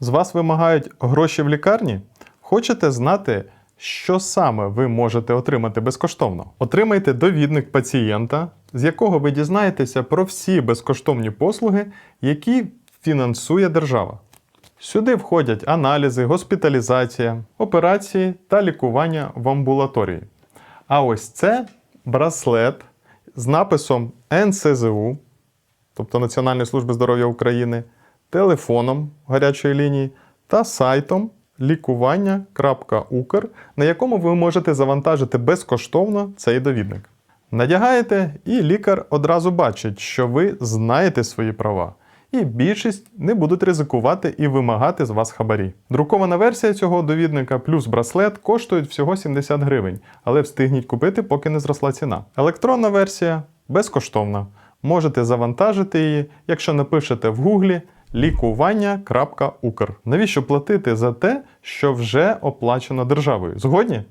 З вас вимагають гроші в лікарні? Хочете знати, що саме ви можете отримати безкоштовно? Отримайте довідник пацієнта, з якого ви дізнаєтеся про всі безкоштовні послуги, які фінансує держава. Сюди входять аналізи, госпіталізація, операції та лікування в амбулаторії. А ось це браслет з написом НСЗУ, тобто Національної служби здоров'я України, телефоном гарячої лінії та сайтом лікування.укр, на якому ви можете завантажити безкоштовно цей довідник. Надягаєте, і лікар одразу бачить, що ви знаєте свої права. І більшість не будуть ризикувати і вимагати з вас хабарі. Друкована версія цього довідника плюс браслет коштують всього 70 гривень, але встигніть купити, поки не зросла ціна. Електронна версія безкоштовна. Можете завантажити її, якщо напишете в гуглі лікування.укр. Навіщо платити за те, що вже оплачено державою? Згодні?